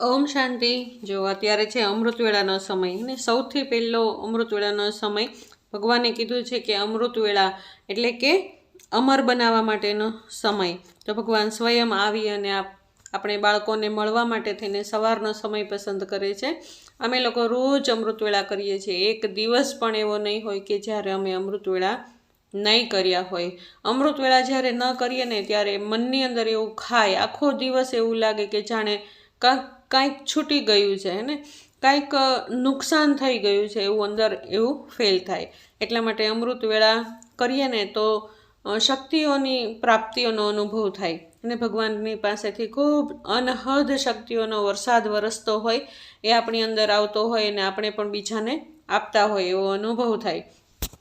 ઓમ શાંતિ. જો અત્યારે છે અમૃતવેળાનો સમય અને સૌથી પહેલો અમૃતવેળાનો સમય ભગવાને કીધું છે કે અમૃતવેળા એટલે કે અમર બનાવવા માટેનો સમય. તો ભગવાન સ્વયં આવી અને આપ, આપણે બાળકોને મળવા માટે થઈને સવારનો સમય પસંદ કરે છે. અમે લોકો રોજ અમૃતવેળા કરીએ છીએ. એક દિવસ પણ એવો નહીં હોય કે જ્યારે અમે અમૃતવેળા નહીં કર્યા હોય. અમૃતવેળા જ્યારે ન કરીએ ને ત્યારે મનની અંદર એવું ખાય. આખો દિવસ એવું લાગે કે જાણે કાંઈક કાંઈક છૂટી ગયું છે ને? કાંઈક નુકસાન થઈ ગયું છે એવું અંદર એવું ફેલ થાય. એટલા માટે અમૃતવેળા કરીએ ને તો શક્તિઓની પ્રાપ્તિઓનો અનુભવ થાય. અને ભગવાનની પાસેથી ખૂબ અનહદ શક્તિઓનો વરસાદ વરસતો હોય, એ આપણી અંદર આવતો હોય અને આપણે પણ બીજાને આપતા હોય એવો અનુભવ થાય.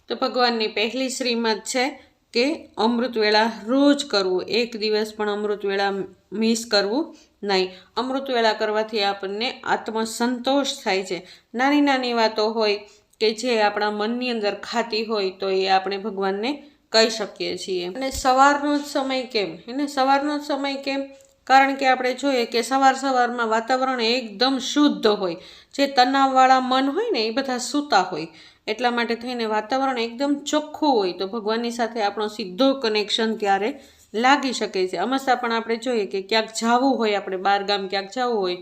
તો ભગવાનની પહેલી શ્રીમત છે કે અમૃતવેળા રોજ કરવું. એક દિવસ પણ અમૃતવેળા મિસ કરવું. નહીં. અમૃતવેળા કરવાથી આપણને આત્મસંતોષ થાય છે. નાની નાની વાતો હોય કે જે આપણા મનની અંદર ખાતી હોય તો એ આપણે ભગવાનને કહી શકીએ છીએ. અને સવારનો જ સમય કેમ? એને સવારનો જ સમય કેમ? કારણ કે આપણે જોઈએ કે સવાર સવારમાં વાતાવરણ એકદમ શુદ્ધ હોય. જે તણાવવાળા મન હોય ને એ બધા સૂતા હોય. એટલા માટે થઈને વાતાવરણ એકદમ ચોખ્ખું હોય તો ભગવાનની સાથે આપણો સીધો કનેક્શન ત્યારે લાગી શકે છે. અમસ્તા પણ આપણે જોઈએ કે ક્યાંક જવું હોય, આપણે બહાર ગામ ક્યાંક જવું હોય,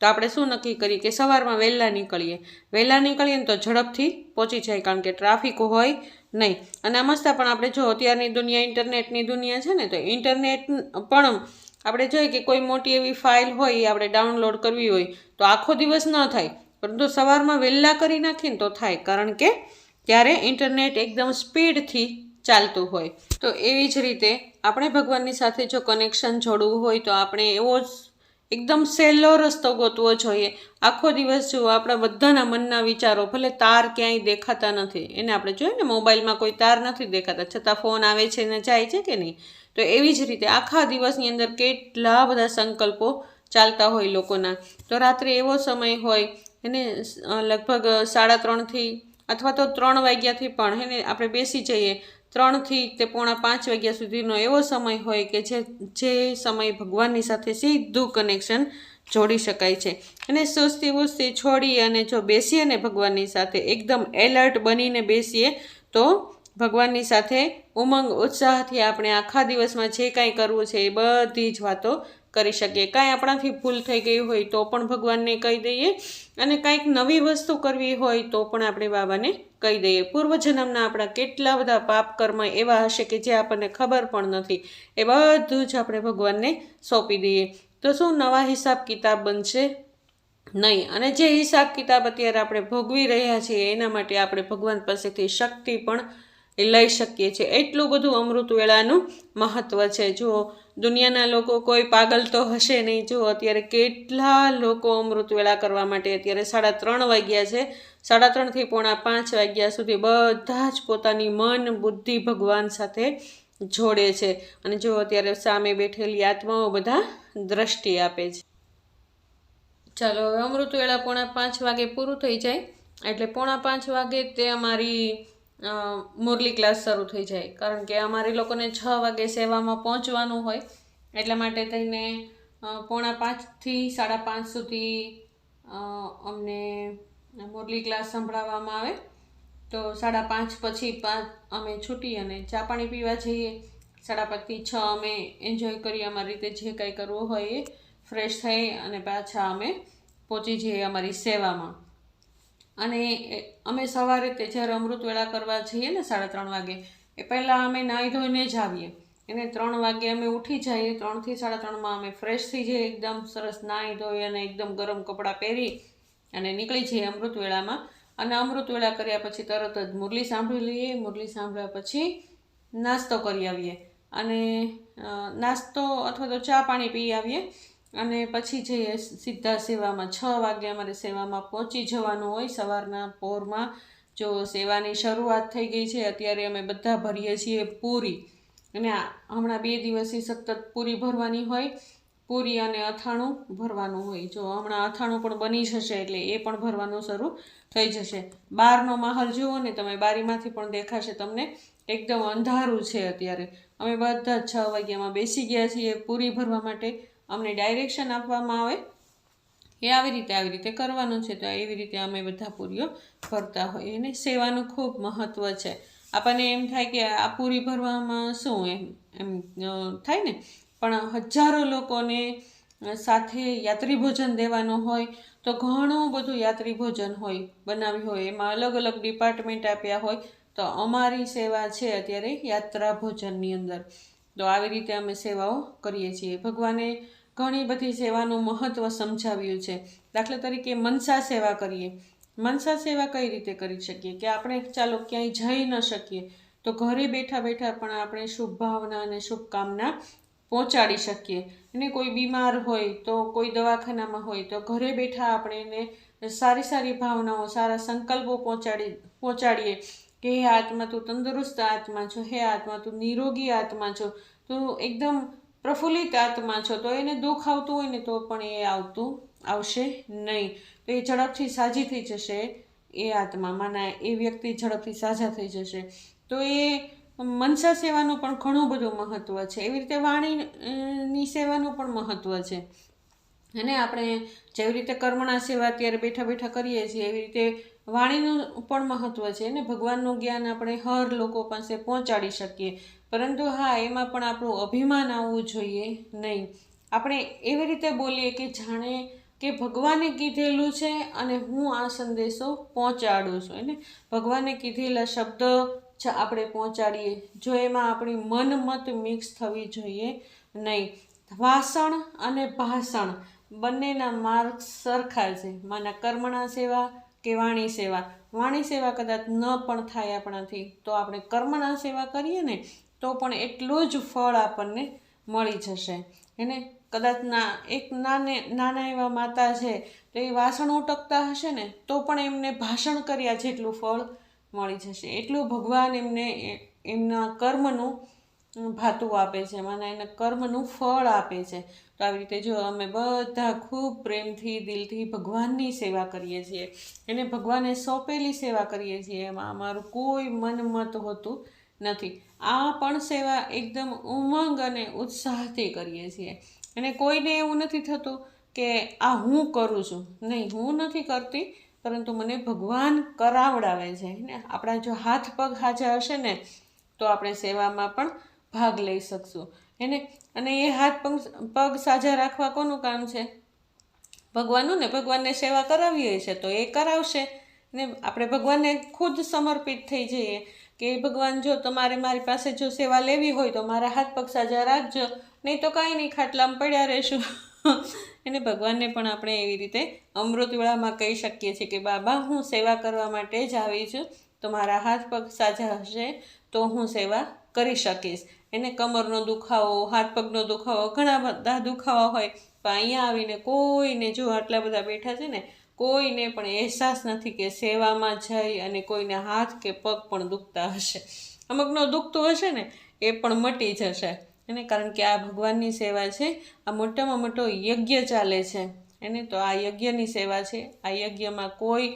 તો આપણે શું નક્કી કરીએ કે સવારમાં વહેલા નીકળીએ. વહેલા નીકળીએ ને તો ઝડપથી પહોંચી જાય, કારણ કે ટ્રાફિક હોય નહીં. અને અમસ્તા પણ આપણે જો અત્યારની દુનિયા ઇન્ટરનેટની દુનિયા છે ને, તો ઇન્ટરનેટ પણ આપણે જોઈએ કે કોઈ મોટી એવી ફાઇલ હોય આપણે ડાઉનલોડ કરવી હોય, તો આખો દિવસ ન થાય. પરંતુ સવારમાં વહેલા કરી નાખીને તો થાય, કારણ કે ત્યારે ઇન્ટરનેટ એકદમ સ્પીડથી ચાલતું હોય. તો એવી જ રીતે આપણે ભગવાનની સાથે જો કનેક્શન જોડવું હોય તો આપણે એવો જ એકદમ સહેલો રસ્તો ગોતવો જોઈએ. આખો દિવસ જો આપણા બધાના મનના વિચારો ભલે તાર ક્યાંય દેખાતા નથી, એને આપણે જોઈએ ને મોબાઈલમાં કોઈ તાર નથી દેખાતા, છતાં ફોન આવે છે ને જાય છે કે નહીં? તો એવી જ રીતે આખા દિવસની અંદર કેટલા બધા સંકલ્પો ચાલતા હોય લોકોના. તો રાત્રે એવો સમય હોય, એને લગભગ સાડા ત્રણથી અથવા તો ત્રણ વાગ્યાથી પણ એને આપણે બેસી જઈએ ત્રણથી તે પોણા પાંચ વાગ્યા સુધીનો એવો સમય હોય કે જે જે સમય ભગવાનની સાથે સીધું કનેક્શન જોડી શકાય છે. અને સુસ્તી વુસ્તી છોડી અને જો બેસીએ ને ભગવાનની સાથે, એકદમ એલર્ટ બનીને બેસીએ, તો ભગવાનની સાથે ઉમંગ, ઉત્સાહથી આપણે આખા દિવસમાં જે કાંઈ કરવું છે એ બધી જ વાતો કરી શકીએ. કાંઈ આપણાથી ભૂલ થઈ ગઈ હોય તો પણ ભગવાનને કહી દઈએ અને કાંઈક નવી વસ્તુ કરવી હોય તો પણ આપણે બાબાને કહી દઈએ. પૂર્વજન્મના આપણા કેટલા બધા પાપ કર્મ એવા હશે કે જે આપણને ખબર પણ નથી. એ બધું જ આપણે ભગવાનને સોંપી દઈએ. તો શું નવા હિસાબ કિતાબ બનશે? નહીં. અને જે હિસાબ કિતાબ અત્યારે આપણે ભોગવી રહ્યા છીએ, એના માટે આપણે ભગવાન પાસેથી શક્તિ પણ એ લઈ શકીએ છીએ. એટલું બધું અમૃત વેળાનું મહત્ત્વ છે. જો દુનિયાના લોકો કોઈ પાગલ તો હશે નહીં. જો અત્યારે કેટલા લોકો અમૃત વેળા કરવા માટે અત્યારે સાડા ત્રણ વાગ્યા છે. સાડા ત્રણથી પોણા પાંચ વાગ્યા સુધી બધા જ પોતાની મન, બુદ્ધિ ભગવાન સાથે જોડે છે. અને જો અત્યારે સામે બેઠેલી આત્માઓ બધા દ્રષ્ટિ આપે છે. ચાલો, હવે અમૃત વેળા પોણા પાંચ વાગે પૂરું થઈ જાય. એટલે પોણા પાંચ વાગે તે અમારી મુરલી ક્લાસ શરૂ થઈ જાય. કારણ કે અમારે લોકોને છ વાગે સેવામાં પહોંચવાનું હોય, એટલા માટે થઈને પોણા પાંચથી સાડા પાંચ સુધી અમને મુરલી ક્લાસ સંભળાવવામાં આવે. તો સાડા પાંચ પછી પાંચ અમે છૂટી અને ચા પાણી પીવા જઈએ. સાડા પાંચથી છ અમે એન્જોય કરીએ અમારી રીતે જે કાંઈ કરવું હોય એ ફ્રેશ થઈ અને પાછા અમે પહોંચી જઈએ અમારી સેવામાં. અને અમે સવારે તે જ્યારે અમૃતવેળા કરવા જઈએ ને સાડા ત્રણ વાગે, એ પહેલાં અમે નાહી ધોઈને જ આવીએ. એને ત્રણ વાગે અમે ઉઠી જઈએ, ત્રણથી સાડા ત્રણમાં અમે ફ્રેશ થઈ જઈએ, એકદમ સરસ નાહી ધોઈ અને એકદમ ગરમ કપડાં પહેરી અને નીકળી જઈએ અમૃતવેળામાં અને અમૃતવેળા કર્યા પછી તરત જ મુરલી સાંભળી લઈએ, મુરલી સાંભળ્યા પછી નાસ્તો કરી આવીએ. અને નાસ્તો અથવા તો ચા પાણી પી આવીએ. અને પછી જઈએ સીધા સેવામાં છ વાગે અમારે સેવામાં પહોંચી જવાનું હોય સવારના પોરમાં. જો સેવાની શરૂઆત થઈ ગઈ છે, અત્યારે અમે બધા ભરીએ છીએ પૂરી. અને હમણાં બે દિવસથી સતત પૂરી ભરવાની હોય, પૂરી અને અથાણું ભરવાનું હોય. જો હમણાં અથાણું પણ બની જશે એટલે એ પણ ભરવાનું શરૂ થઈ જશે. બહારનો માહોલ જુઓ ને, તમે બારીમાંથી પણ દેખાશે તમને એકદમ અંધારું છે અત્યારે. અમે બધા છ વાગ્યામાં બેસી ગયા છીએ પૂરી ભરવા માટે. અમને ડાયરેક્શન આપવામાં આવે. એ આવી રીતે આવી રીતે કરવાનું છે. તો એવી રીતે અમે બધા પૂરીઓ ભરતા હોઈએ. અને સેવાનું ખૂબ મહત્ત્વ છે. આપણને એમ થાય કે આ પૂરી ભરવામાં શું એમ એમ થાય ને? પણ હજારો લોકોને સાથે યાત્રી ભોજન દેવાનું હોય, તો ઘણું બધું યાત્રી ભોજન હોય બનાવ્યું હોય. એમાં અલગ અલગ ડિપાર્ટમેન્ટ આપ્યા હોય, તો અમારી સેવા છે અત્યારે યાત્રા ભોજનની અંદર. તો આવી રીતે અમે સેવાઓ કરીએ છીએ. ભગવાને ઘણી બધી સેવાનું મહત્ત્વ સમજાવ્યું છે. દાખલા તરીકે મનસા સેવા કરીએ. મનસા સેવા કઈ રીતે કરી શકીએ? કે આપણે ચાલો ક્યાંય જઈ ન શકીએ, તો ઘરે બેઠા બેઠા પણ આપણે શુભ ભાવના અને શુભકામના પહોંચાડી શકીએ. અને કોઈ બીમાર હોય, તો કોઈ દવાખાનામાં હોય, તો ઘરે બેઠા આપણે એને સારી સારી ભાવનાઓ, સારા સંકલ્પો પહોંચાડી, પહોંચાડીએ કે હે આત્મા, તું તંદુરસ્ત આત્મા છો, હે આત્મા, તું નિરોગી આત્મા છો. તો એકદમ પ્રફુલ્લિત આત્મા છો, તો એને દુઃખ આવતું હોય ને તો પણ એ આવતું આવશે નહીં. તો એ ઝડપથી સાજી થઈ જશે, એ આત્મા. માના, એ વ્યક્તિ ઝડપથી સાજા થઈ જશે. તો એ મનસા સેવાનું પણ ઘણું બધું મહત્ત્વ છે. એવી રીતે વાણીની સેવાનું પણ મહત્ત્વ છે. અને આપણે જેવી રીતે કર્મણા સેવા અત્યારે બેઠા બેઠા કરીએ છીએ, એવી રીતે વાણીનું પણ મહત્ત્વ છે. ને ભગવાનનું જ્ઞાન આપણે હર લોકો પાસે પહોંચાડી શકીએ. પરંતુ હા, એમાં પણ આપણું અભિમાન આવવું જોઈએ નહીં. આપણે એવી રીતે બોલીએ કે જાણે કે ભગવાને કીધેલું છે અને હું આ સંદેશો પહોંચાડું છું, એને ભગવાને કીધેલા શબ્દ જ આપણે પહોંચાડીએ, જો એમાં આપણી મન મત મિક્સ થવી જોઈએ નહીં. વાસણ અને ભાષણ બંનેના માર્ગ સરખા છે. માના કર્મણા સેવા કે વાણી સેવા? વાણી સેવા કદાચ ન પણ થાય આપણાથી, તો આપણે કર્મણા સેવા કરીએ ને તો પણ એટલું જ ફળ આપણને મળી જશે. એને કદાચ ના, એક નાને, નાના એવા માતા છે, તો એ વાસણ ઉટકતા હશે ને, તો પણ એમને ભાષણ કર્યા જેટલું ફળ મળી જશે. એટલું ભગવાન એમને એમના કર્મનું ભાતું આપે છે, મને એના કર્મનું ફળ આપે છે. તો આવી રીતે જો અમે બધા ખૂબ પ્રેમથી, દિલથી ભગવાનની સેવા કરીએ છીએ. એને ભગવાને સોંપેલી સેવા કરીએ છીએ. એમાં અમારું કોઈ મનમત હોતું નથી. આ પણ સેવા એકદમ ઉમંગ અને ઉત્સાહથી કરીએ છીએ. અને કોઈને એવું નથી થતું કે, આ હું કરું છું. નહીં, હું નથી કરતી, પરંતુ મને ભગવાન કરાવડાવે છે. ને આપણા જો હાથ પગ હાજર હશે ને, તો આપણે સેવામાં પણ ભાગ લઈ શકશું. એને, અને એ હાથ પગ પગ સાજા રાખવા કોનું કામ છે? ભગવાનનું ને ભગવાનને સેવા કરાવીએ છે, તો એ કરાવશે. ને આપણે ભગવાનને ખુદ સમર્પિત થઈ જઈએ. કે ભગવાન જો તમારે મારી પાસે જો સેવા લેવી હોય તો મારા હાથ પગ સાજા રાખજો, નહીં તો કાંઈ નહીં, ખાટલામાં પડ્યા રહેશું. એને ભગવાનને પણ આપણે એવી રીતે અમૃતવેળામાં કહી શકીએ છીએ કે, બાબા, હું સેવા કરવા માટે જ આવી છું. તો મારા હાથ પગ સાજા હશે તો હું સેવા કરી શકીશ. એને કમરનો દુખાવો, હાથ પગનો દુખાવો, ઘણા બધા દુખાવા હોય. પણ અહીંયા આવીને કોઈને જો આટલા બધા બેઠા છે ને કોઈને પણ અહેસાસ નથી કે સેવામાં જઈ અને કોઈને હાથ કે પગ પણ દુખતા હશે. અમુકનો દુખતું હશે ને, એ પણ મટી જશે. એને કારણ કે આ ભગવાનની સેવા છે, આ મોટામાં મોટો યજ્ઞ ચાલે છે. એને તો આ યજ્ઞની સેવા છે, આ યજ્ઞમાં કોઈ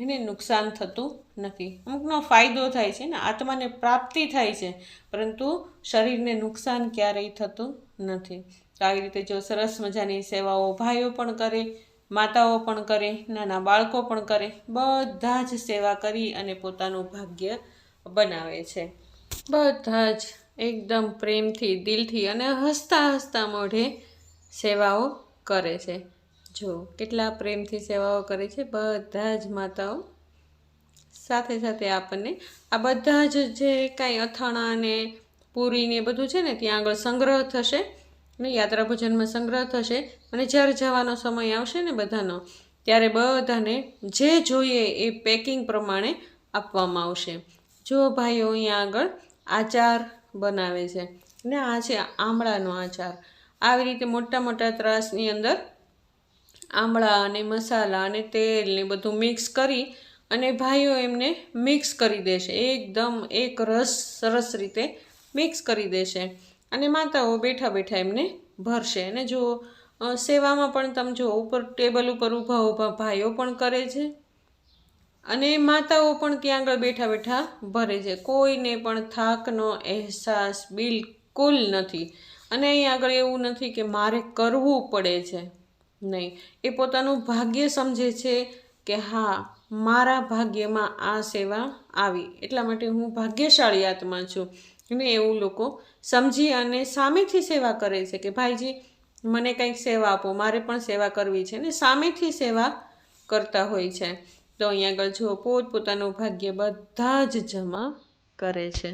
એને નુકસાન થતું નથી. અમુકનો ફાયદો થાય છે ને, આત્માને પ્રાપ્તિ થાય છે, પરંતુ શરીરને નુકસાન ક્યારેય થતું નથી. તો આવી રીતે જો સરસ મજાની સેવાઓ ભાઈઓ પણ કરે માતાઓ પણ કરે, નાના બાળકો પણ કરે, બધા જ સેવા કરી અને પોતાનું ભાગ્ય બનાવે છે. બધા જ એકદમ પ્રેમથી, દિલથી અને હસતા હસતા મોઢે સેવાઓ કરે છે. જો કેટલા પ્રેમથી સેવાઓ કરે છે, બધા જ માતાઓ સાથે સાથે આપણને આ બધા જ જે કાંઈ અથાણા ને પૂરીને બધું છે ને, ત્યાં આગળ સંગ્રહ થશે. ને યાત્રા ભોજનમાં સંગ્રહ થશે અને જ્યારે જવાનો સમય આવશે ને બધાનો, ત્યારે બધાને જે જોઈએ એ પેકિંગ પ્રમાણે આપવામાં આવશે. જો ભાઈઓ અહીંયા આગળ આચાર બનાવે છે ને આ છે આમળાનો આચાર, આવી રીતે મોટા મોટા ત્રાસની અંદર આમળા અને મસાલા અને તેલ ને બધું મિક્સ કરી અને ભાઈઓ એમને મિક્સ કરી દેશે. એકદમ એક રસ સરસ રીતે મિક્સ કરી દેશે. અને માતાઓ બેઠા બેઠા એમને ભરશે. અને જો સેવામાં પણ તમે જો ઉપર ટેબલ ઉપર ઊભા ઊભા ભાઈઓ પણ કરે છે અને માતાઓ પણ ત્યાં આગળ બેઠા બેઠા ભરે છે. કોઈને પણ થાકનો અહેસાસ બિલકુલ નથી. અને અહીં આગળ એવું નથી કે મારે કરવું પડે છે. નહીં. એ પોતાનું ભાગ્ય સમજે છે કે હા, મારા ભાગ્યમાં આ સેવા આવી. એટલા માટે હું ભાગ્યશાળી આત્મા છું. અને એવું લોકો સમજી અને સામેથી સેવા કરે છે કે ભાઈજી, મને કંઈક સેવા આપો, મારે પણ સેવા કરવી છે ને સામેથી સેવા કરતા હોય છે. તો અહીંયા આગળ જુઓ, પોતપોતાનું ભાગ્ય બધા જ જમા કરે છે.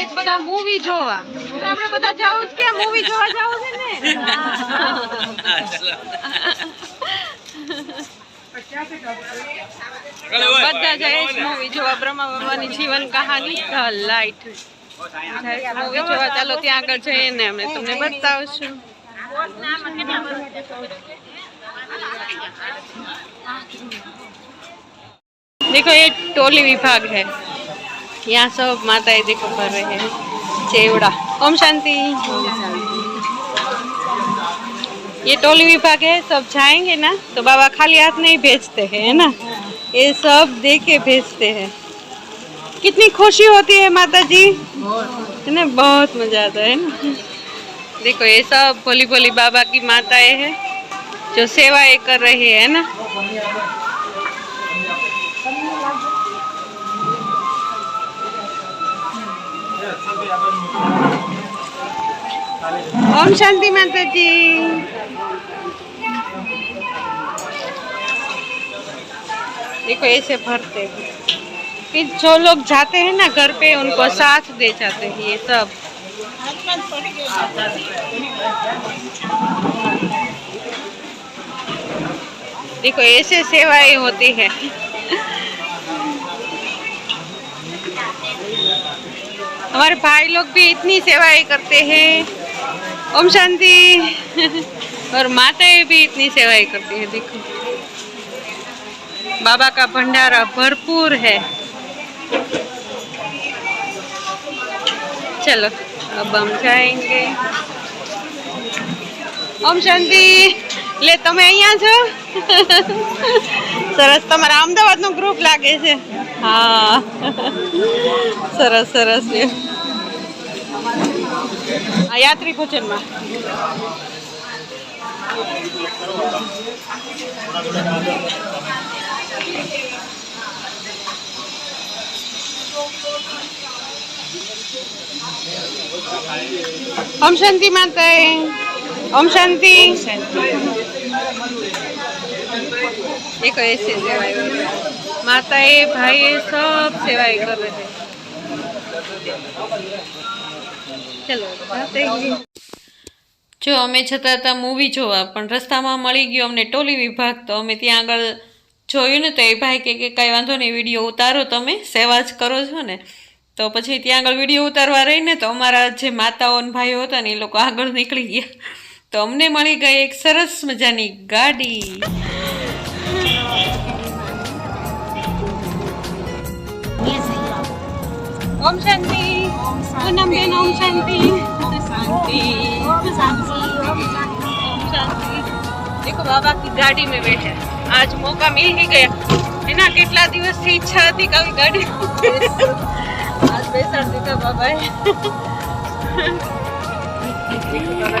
અમે જાય જ બધા મૂવી જોવા તો આપણે બધા જાવું જ કે મૂવી જોવા જાવું છે ને બધા જાય જ મૂવી જોવા બ્રહ્મા બાબાની જીવન કહાની લાઈટ મૂવી જોવા ચાલો ત્યાં આગળ જઈને અમે તમને બતાવશું देखो ये टोली विभाग है यहाँ सब माताएँ देखो कर रहे हैं। चेवड़ा ओम शांति। ये टोली विभाग है, सब जाएँगे ना? तो बाबा खाली हाथ नहीं भेजते हैं, है ना? ये सब दे के भेजते हैं। कितनी खुशी होती है माता जी है ना बहुत मज़ा आता है ना? देखो, ये सब भोली भोली बाबा की माताएँ हैं, जो सेवाएँ कर रही है ना? ओम शांति माता जी। देखो, ऐसे भरते कि जो लोग जाते हैं ना घर पे, उनको साथ दे जाते हैं ये सब। देखो, ऐसे सेवाएँ होती है। हमारे भाई लोग भी इतनी सेवाएँ करते हैं। ओम शांति और माताएं भी इतनी सेवाएं करती है देखो बाबा का भंडारा भरपूर है चलो अब हम जाएंगे ઓમ શાંતિ લે તમે અહીંયા છો સરસ તમારા અમદાવાદનો ગ્રુપ લાગે છે હા સરસ સરસ લે આ યાત્રી ભોજનમાં. ઓમ શાંતિ માતે ઓમ શાંતિ. એક માતા એ ભાઈ એ સબ સેવાય કરે છે. ચલો જો અમે છતાં હતા મૂવી જોવા પણ રસ્તામાં મળી ગયો અમને ટોલી વિભાગ. તો અમે ત્યાં આગળ જોયું ને તો એ ભાઈ કે કાંઈ વાંધો નહીં વીડિયો ઉતારો તમે સેવા જ કરો છો ને. તો પછી ત્યાં આગળ વીડિયો ઉતારવા રહીને તો અમારા જે માતાઓ અને ભાઈઓ હતા ને એ લોકો આગળ નીકળી ગયા. તો અમને મળી ગઈ એક સરસ મજાની ગાડી. ઓમ શાંતિ. पूनम बेन ओम शांति शांति ओम शांति देखो बाबा की गाड़ी में बैठे आज मौका मिल ही गया है ना કેટલા દિવસથી ઈચ્છા હતી કે આવી ગાડી આજ બેસાડ દીધા બાબાએ देखो बाबा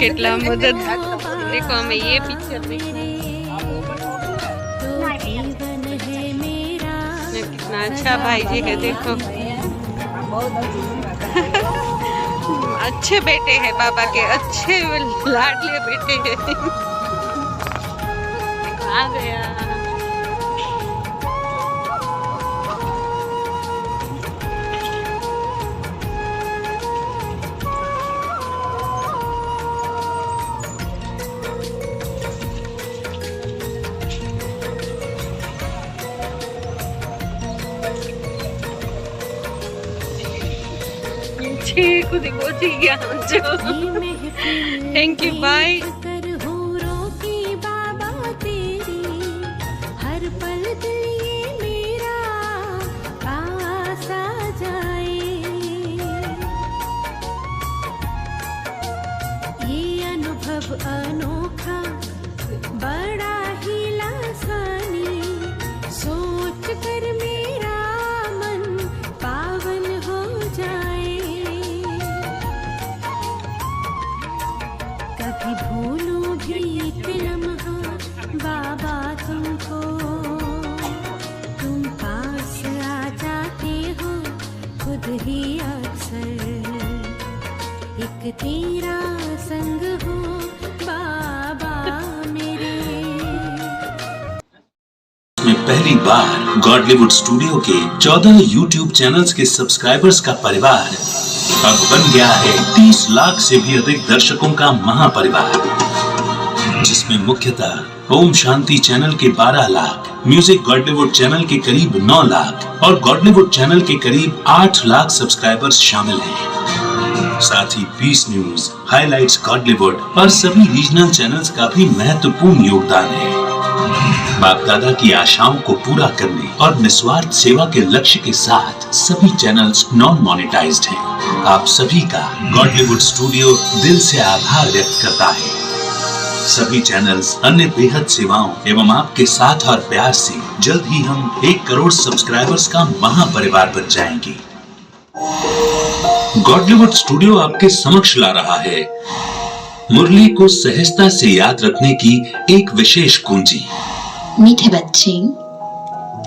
કેટલા મદદ देखो हमें ये पिक्चर देखो तो जीवन है मेरा कितना अच्छा भाई जी है देखो अच्छे बेटे हैं बाबा के अच्छे लाडले बेटे हैं देखो, आ गया સુધી પહોંચી ગયા છો થેન્ક યુ બાય पहली बार गॉडलीवुड स्टूडियो के 14 यूट्यूब चैनल्स के सब्सक्राइबर्स का परिवार अब बन गया है 30 लाख से भी अधिक दर्शकों का महापरिवार, जिसमें मुख्यतः ओम शांति चैनल के 12 लाख म्यूज़िक गॉडलीवुड चैनल के करीब 9 लाख और गॉडलीवुड चैनल के करीब 8 लाख सब्सक्राइबर्स शामिल हैं। साथ ही पीस न्यूज़ हाइलाइट्स गॉडलीवुड और सभी रीजनल चैनल्स का भी महत्वपूर्ण योगदान है। बाप दादा की आशाओं को पूरा करने और निस्वार्थ सेवा के लक्ष्य के साथ सभी चैनल्स नॉन मोनेटाइज्ड हैं। आप सभी का गॉडलीवुड स्टूडियो दिल से आभार व्यक्त करता है। सभी चैनल्स अन्य बेहद सेवाओं एवं आपके साथ और प्यार से जल्द ही हम एक करोड़ सब्सक्राइबर्स का महापरिवार बन जाएँगे। गॉडलीवुड स्टूडियो आपके समक्ष ला रहा है। मुरली को सहजता से याद रखने की एक विशेष कुंजी। मीठे बच्चे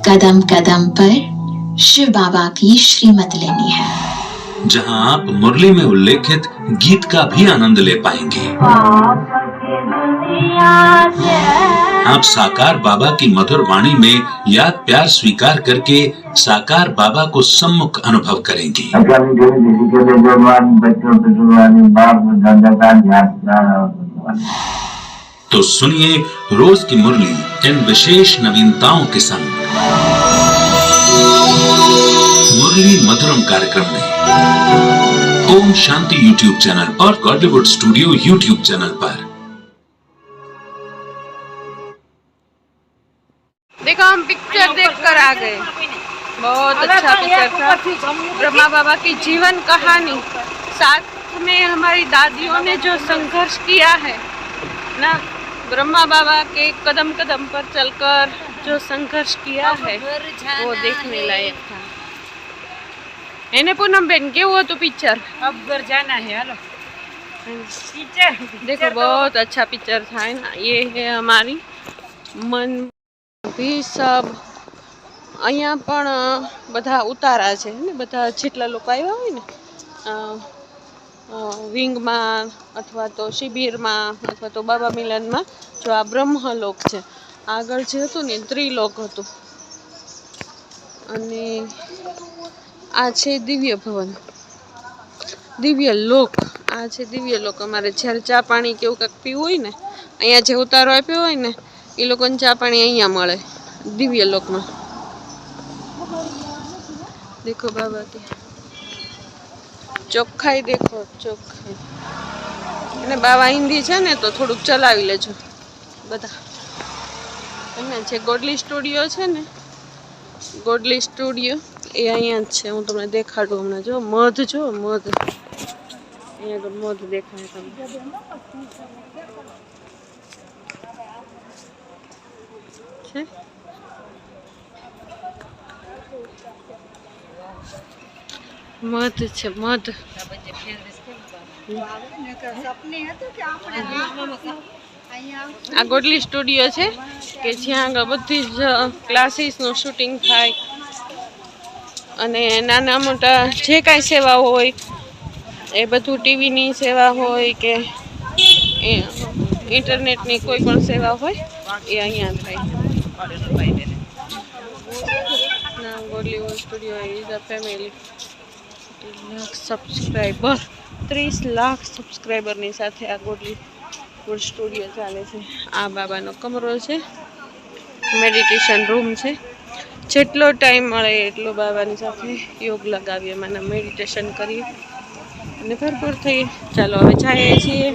कदम कदम पर शिव बाबा की श्रीमत लेनी है। जहाँ आप मुरली में उल्लेखित गीत का भी आनंद ले पाएँगे। आप साकार बाबा की मधुर वाणी में याद प्यार स्वीकार करके साकार बाबा को सम्मुख अनुभव करेंगे। बच्चों तो सुनिए रोज की मुरली इन विशेष नवीनताओं के संग। मुरली मधुरम कार्यक्रम में ओम शांति यूट्यूब चैनल और गॉडलीवुड स्टूडियो यूट्यूब चैनल पर। देखो हम पिक्चर देख कर आ गए। बहुत अच्छा पिक्चर था। ब्रह्मा बाबा की जीवन कहानी। साथ में हमारी दादियों ने जो संघर्ष किया है ना? ब्रह्मा बाबा के कदम कदम पर चलकर जो संघर्ष किया है वो देखने लायक था એને પૂનમ બેન કેવું હતું पिक्चर अब घर जाना है हेलो टीचर देखो बहुत अच्छा पिक्चर था है ना ये है हमारी मन भी सब અહીંયા પણ અ, બધા ઉતારા છે ને બધા જેટલા લોકો આવ્યા હોય ને અ, અ, વિંગમાં અથવા તો શિબિરમાં અથવા તો બાબા મિલનમાં જો આ બ્રહ્મલોક છે. આગળ જે હતું ને ત્રિલોક હતું. અને આ છે દિવ્ય ભવન. દિવ્ય લોક. આ છે દિવ્ય લોક. અમારે જ્યારે ચા પાણી કે એવું કંઈક પીવું હોય ને, અહીંયા જે ઉતારો આપ્યો હોય ને, એ લોકોને ચા પાણી અહીંયા મળે, દિવ્ય લોકમાં. દેખો બાબા કે ચોખ્ખાઈ દેખો, ચોખ્ખાઈ. અને બાવા હિન્દી છે ને, તો થોડુંક ચલાવી લેજો. બધા. અહીંયા છે ગોડલી સ્ટુડિયો છે ને, ગોડલી સ્ટુડિયો, એ અહીંયા જ છે. હું તમને દેખાડું હમણાં. જો, મધ જો, મધ. અહીંયા તો મધ દેખાય તમને. છે? મધ છે મધ. આ ગોટલી સ્ટુડિયો છે કે જ્યાં આગળ બધી જ ક્લાસીસનું શૂટિંગ થાય અને નાના મોટા જે કાંઈ સેવા હોય એ બધું ટીવીની સેવા હોય કે એ ઇન્ટરનેટની કોઈ પણ સેવા હોય એ અહીંયા થાય. ગોટલી studio is a family lakh subscriber ત્રીસ લાખ સબસ્ક્રાઈબરની સાથે આ ગોડલી ગુડ સ્ટુડિયો ચાલે છે. આ બાબાનો કમરો છે, મેડિટેશન રૂમ છે. જેટલો ટાઈમ મળે એટલો બાબાની સાથે યોગ લગાવીએ મને મેડિટેશન કરીએ. અને ભરપૂર થઈએ. ચાલો, હવે જઈએ છીએ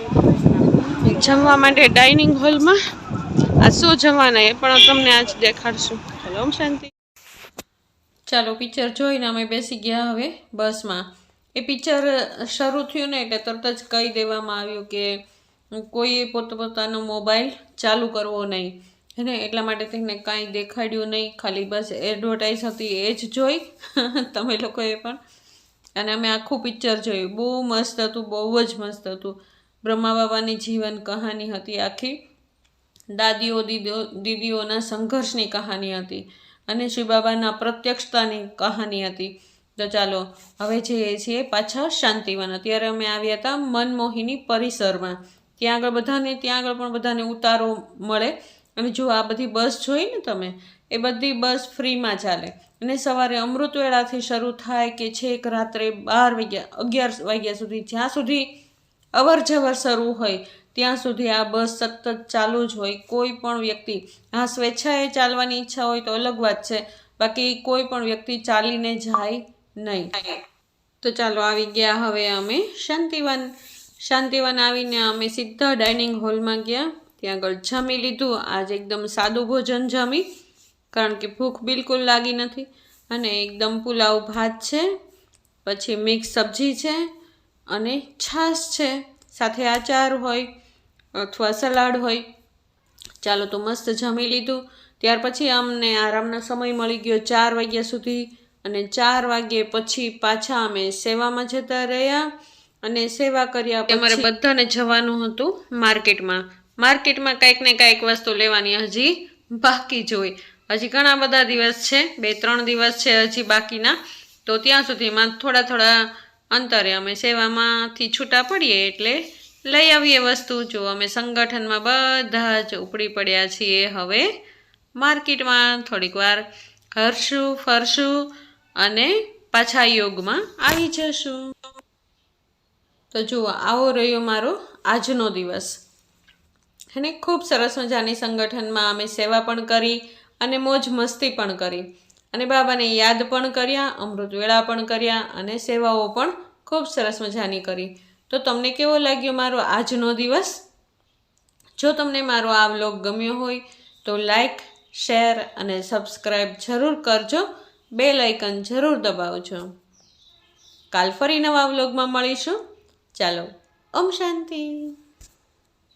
જમવા માટે ડાઇનિંગ હોલમાં. આ શું જમવાના એ પણ તમને આજ દેખાડશું. ચાલો ઓમ શાંતિ. ચાલો પિક્ચર જોઈને અમે બેસી ગયા હવે બસમાં. એ પિક્ચર શરૂ થયું ને એટલે તરત જ કહી દેવામાં આવ્યું કે કોઈએ પોતપોતાનો મોબાઈલ ચાલુ કરવો નહીં. હે એટલા માટે તેને કાંઈ દેખાડ્યું નહીં. ખાલી બસ એડવર્ટાઈઝ હતી એ જ જોઈ. તમે લોકોએ પણ. અને અમે આખું પિક્ચર જોયું. બહુ મસ્ત હતું, બહુ જ મસ્ત હતું. બ્રહ્મા બાબાની જીવન કહાની હતી આખી. દાદીઓ, દીદીઓ, દીદીઓના સંઘર્ષની કહાની હતી. અને શિવબાબાના બાબાના પ્રત્યક્ષતાની કહાની હતી. તો ચાલો, હવે જઈએ છીએ પાછા શાંતિવન. અત્યારે અમે આવ્યા હતા મનમોહિની પરિસરમાં. ત્યાં આગળ બધાને, ત્યાં આગળ પણ બધાને ઉતારો મળે. અને જો આ બધી બસ જોઈ ને તમે, એ બધી બસ ફ્રીમાં ચાલે. અને સવારે અમૃતવેળાથી શરૂ થાય કે છેક રાત્રે બાર વાગ્યા, અગિયાર વાગ્યા સુધી, જ્યાં સુધી અવર જવર શરૂ હોય ત્યાં સુધી આ બસ સતત ચાલુ જ હોય. કોઈ પણ વ્યક્તિ હા સ્વેચ્છાએ ચાલવાની ઈચ્છા હોય તો અલગ વાત છે. બાકી કોઈ પણ વ્યક્તિ ચાલીને જાય નહીં. તો ચાલો આવી ગયા હવે અમે શાંતિવન. શાંતિવન આવીને અમે સીધા ડાઇનિંગ હોલમાં ગયા. ત્યાં આગળ જમી લીધું. આજે એકદમ સાદું ભોજન જમી. કારણ કે ભૂખ બિલકુલ લાગી નથી. અને એકદમ પુલાવ ભાત છે. પછી મિક્સ સબ્જી છે. અને છાશ છે. સાથે આચાર હોય. અથવા સલાડ હોય. ચાલો તો મસ્ત જમી લીધું. ત્યાર પછી અમને આરામનો સમય મળી ગયો ચાર વાગ્યા સુધી અને ચાર વાગ્યે પછી પાછા અમે સેવામાં જતા રહ્યા અને સેવા કર્યા અમારે બધાને જવાનું હતું માર્કેટમાં. માર્કેટમાં કાંઈક ને કાંઈક વસ્તુ લેવાની હજી બાકી જોઈ હજી ઘણા બધા દિવસ છે બે ત્રણ દિવસ છે હજી બાકીના. તો ત્યાં સુધીમાં થોડા થોડા અંતરે અમે સેવામાંથી છૂટા પડીએ એટલે લઈ આવીએ વસ્તુ. જો અમે સંગઠનમાં બધા જ ઉપડી પડ્યા છીએ. હવે માર્કેટમાં થોડીક વાર હરશું, ફરશું અને પાછા યોગમાં આવી જશું. તો જુઓ, આવો રહ્યો મારો આજનો દિવસ. અને ખૂબ સરસ મજાની સંગઠનમાં અમે સેવા પણ કરી અને મોજ મસ્તી પણ કરી. અને બાબાને યાદ પણ કર્યા, અમૃત વેળા પણ કર્યા અને સેવાઓ પણ ખૂબ સરસ મજાની કરી. તો તમને કેવો લાગ્યો મારો આજનો દિવસ? જો તમને મારો આ વ્લોગ ગમ્યો હોય તો લાઈક, શેર અને સબસ્ક્રાઈબ જરૂર કરજો. બે લાઇકન જરૂર દબાવજો. કાલ ફરી નવા વ્લોગમાં મળીશું. ચાલો, ઓમ શાંતિ.